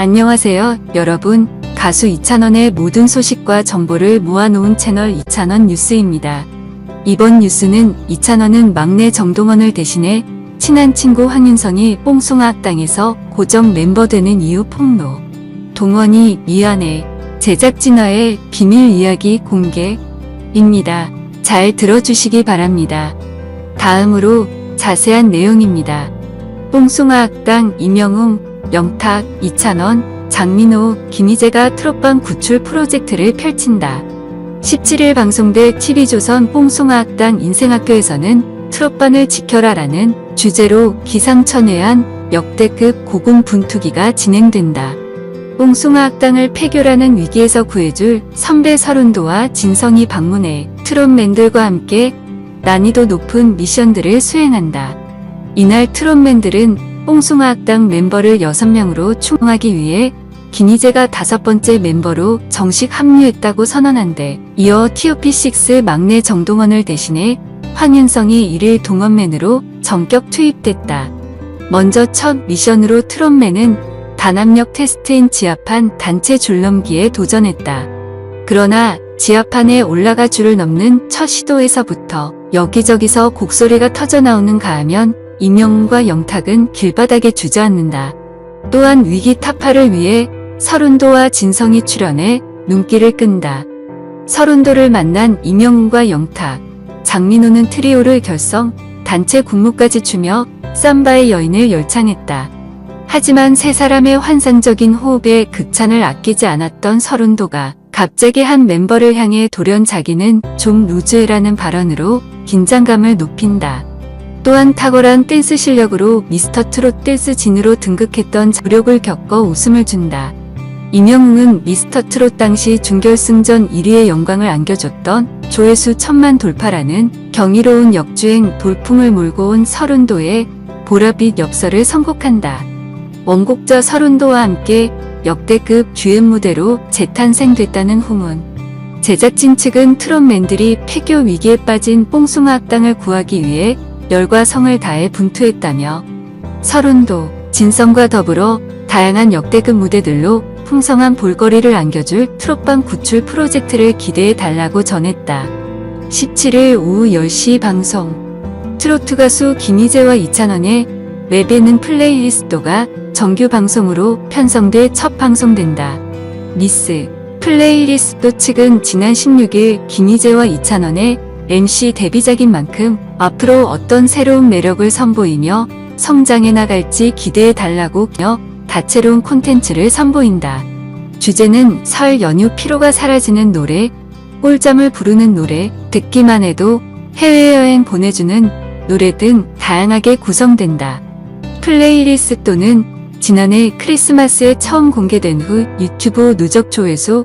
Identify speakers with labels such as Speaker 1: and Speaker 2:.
Speaker 1: 안녕하세요, 여러분. 가수 이찬원의 모든 소식과 정보를 모아놓은 채널 이찬원 뉴스입니다. 이번 뉴스는 이찬원은 막내 정동원을 대신해 친한 친구 황윤성이 뽕송아 학당에서 고정 멤버 되는 이유 폭로. 동원이 미안해. 제작진와의 비밀 이야기 공개입니다. 잘 들어주시기 바랍니다. 다음으로 자세한 내용입니다. 뽕송아 학당 이명웅, 영탁, 이찬원, 장민호, 김희재가 트롯방 구출 프로젝트를 펼친다. 17일 방송된 TV조선 뽕송아 학당 인생학교에서는 트롯반을 지켜라라는 주제로 기상천외한 역대급 고군 분투기가 진행된다. 뽕송아 학당을 폐교라는 위기에서 구해줄 선배 서른도와 진성이 방문해 트롯맨들과 함께 난이도 높은 미션들을 수행한다. 이날 트롯맨들은 뽕송아 학당 멤버를 6명으로 충원하기 위해 김희재가 다섯 번째 멤버로 정식 합류했다고 선언한데 이어 TOP6 막내 정동원을 대신해 황윤성이 이를 동원맨으로 전격 투입됐다. 먼저 첫 미션으로 트롯맨은 단합력 테스트인 지하판 단체 줄넘기에 도전했다. 그러나 지하판에 올라가 줄을 넘는 첫 시도에서부터 여기저기서 곡소리가 터져나오는 가 하면 이명훈과 영탁은 길바닥에 주저앉는다. 또한 위기 타파를 위해 서른도와 진성이 출연해 눈길을 끈다. 서른도를 만난 이명훈과 영탁, 장민호는 트리오를 결성, 단체 군무까지 추며 삼바의 여인을 열창했다. 하지만 세 사람의 환상적인 호흡에 극찬을 아끼지 않았던 서른도가 갑자기 한 멤버를 향해 돌연 자기는 좀 루즈해라는 발언으로 긴장감을 높인다. 또한 탁월한 댄스 실력으로 미스터 트롯 댄스 진으로 등극했던 부력을 겪어 웃음을 준다. 임영웅은 미스터 트롯 당시 준결승전 1위의 영광을 안겨줬던 조회수 천만 돌파라는 경이로운 역주행 돌풍을 몰고 온 서른도의 보라빛 엽서를 선곡한다. 원곡자 서른도와 함께 역대급 주연 무대로 재탄생됐다는 후문. 제작진 측은 트롯맨들이 폐교 위기에 빠진 뽕숭아 학당을 구하기 위해 열과 성을 다해 분투했다며 서른도, 진성과 더불어 다양한 역대급 무대들로 풍성한 볼거리를 안겨줄 트롯방 구출 프로젝트를 기대해 달라고 전했다. 17일 오후 10시 방송 트로트 가수 김희재와 이찬원의 랩에는 플레이리스트가 정규 방송으로 편성돼 첫 방송된다. 미스 플레이리스트 측은 지난 16일 김희재와 이찬원의 MC 데뷔작인 만큼 앞으로 어떤 새로운 매력을 선보이며 성장해 나갈지 기대해 달라고 며 다채로운 콘텐츠를 선보인다. 주제는 설 연휴 피로가 사라지는 노래, 꿀잠을 부르는 노래, 듣기만 해도 해외여행 보내주는 노래 등 다양하게 구성된다. 플레이리스트는 지난해 크리스마스에 처음 공개된 후 유튜브 누적 조회수